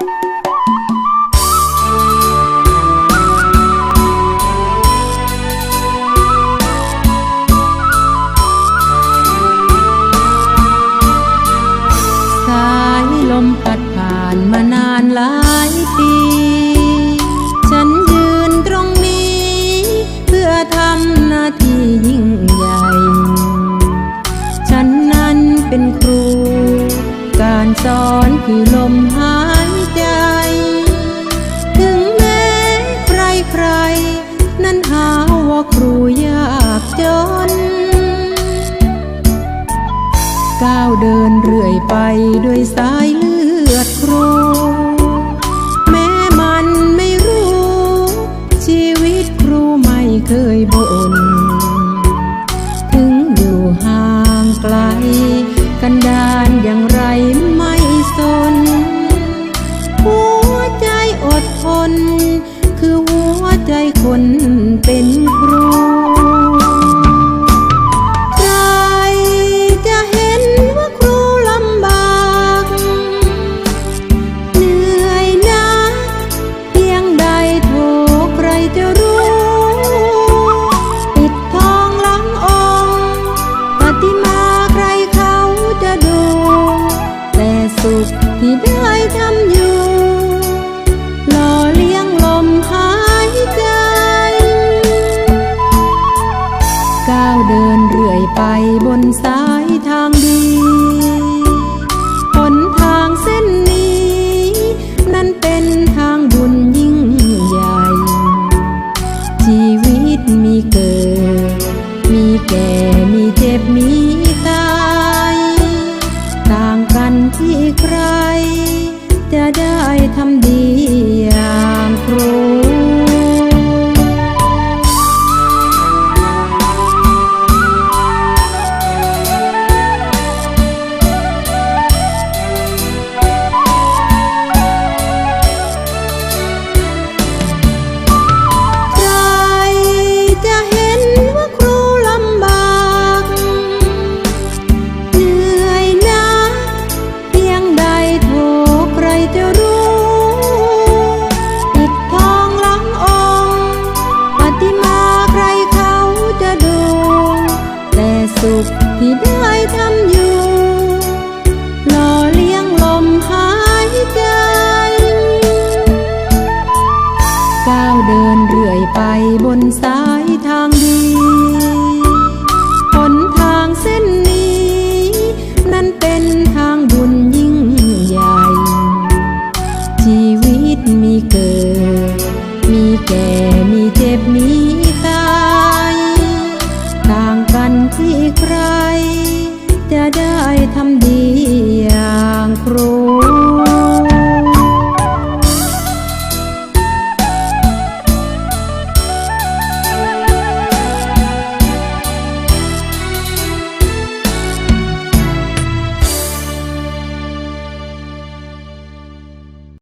สายลมพัดผ่านมานานหลายปี ฉันยืนตรงนี้ เพื่อทำหน้าที่ยิ่งใหญ่ ฉันนั้นเป็นครูการ ก้าวเดินเรื่อยไปด้วยสายเลือดโคร จะรู้ปิดทองหลังองค์ปฏิมาใครเขาจะดู แต่สุขที่ได้ทำอยู่ หล่อเลี้ยงลมหายใจ ก้าวเดินเรื่อยไปบนสายทางดี แก่มีเจ็บมีตาย ต่างกันที่ใคร จะได้ทำดี สุขที่ได้ทำอยู่หล่อเลี้ยงลมหายใจก้าวเดินเรื่อยไปบนสายทางดีหนทางเส้นนี้ นั่นเป็นทางบุญยิ่งใหญ่ ชีวิตมีเกิด มีแก่มีเจ็บมีตาย จะได้ทำดี